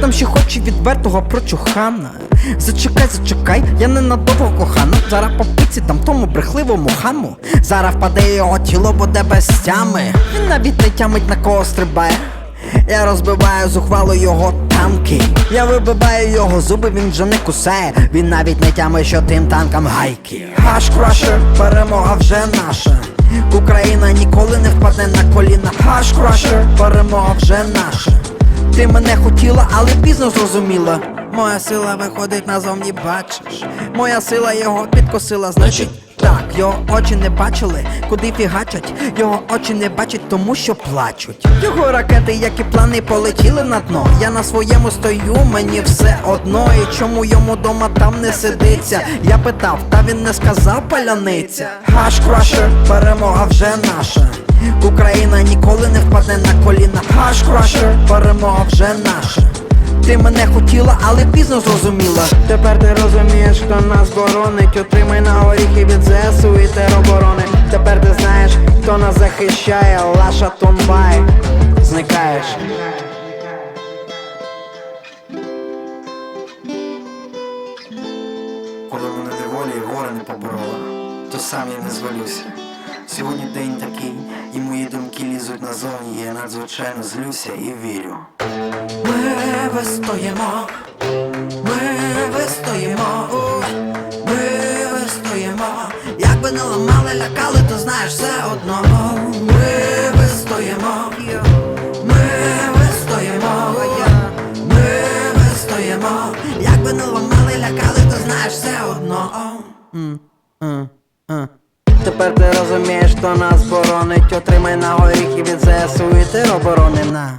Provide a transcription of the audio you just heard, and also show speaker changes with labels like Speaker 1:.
Speaker 1: там ще хоче відвертого прочухана. Зачекай, зачекай, я ненадовго кохана. Зараз по пиці там тому брехливому хаму. Зараз впаде його тіло, буде без тями. Він навіть не тямить на кого стрибає. Я розбиваю зухвало його танки. Я вибиваю його зуби, він вже не кусає. Він навіть не тямить, що тим танкам гайки. Хаш крашер, перемога вже наша. Україна ніколи не впаде на коліна. Хаш крашер, перемога вже наша. Ти мене хотіла, але пізно зрозуміла. Моя сила виходить назовні, бачиш. Моя сила його підкосила, значить. Так, його очі не бачили, куди фігачать. Його очі не бачать, тому що плачуть. Його ракети, як і плани, полетіли на дно. Я на своєму стою, мені все одно. І чому йому дома там не сидиться? Я питав, та він не сказав паляниця. Хаш крашер, перемога вже наша. Україна ніколи не впаде на коліна. Хаш крашер, перемога вже наша. Ти мене хотіла, але пізно зрозуміла. Тепер ти розумієш, хто нас боронить. Отримай на горіхи від ЗСУ і тероборони. Тепер ти знаєш, хто нас захищає, Лаша Тонбай. Зникаєш.
Speaker 2: Коли мене неволі і горе не поборола, то сам я не звалюся. Сьогодні день такий, і мої лізуть я надзвичайно злюся і вірю.
Speaker 1: Ми вистоїмо, ми вистоїмо, ми вистоїмо. Як би не ламали, лякали, то знаєш все одно. Ми вистоїмо, ми вистоїмо, ми вистоїмо. Як би не ламали, лякали, то знаєш все одно. Тепер ти розумієш, хто нас боронить. Отримай на горіхи від ЗСУ і тероборони на.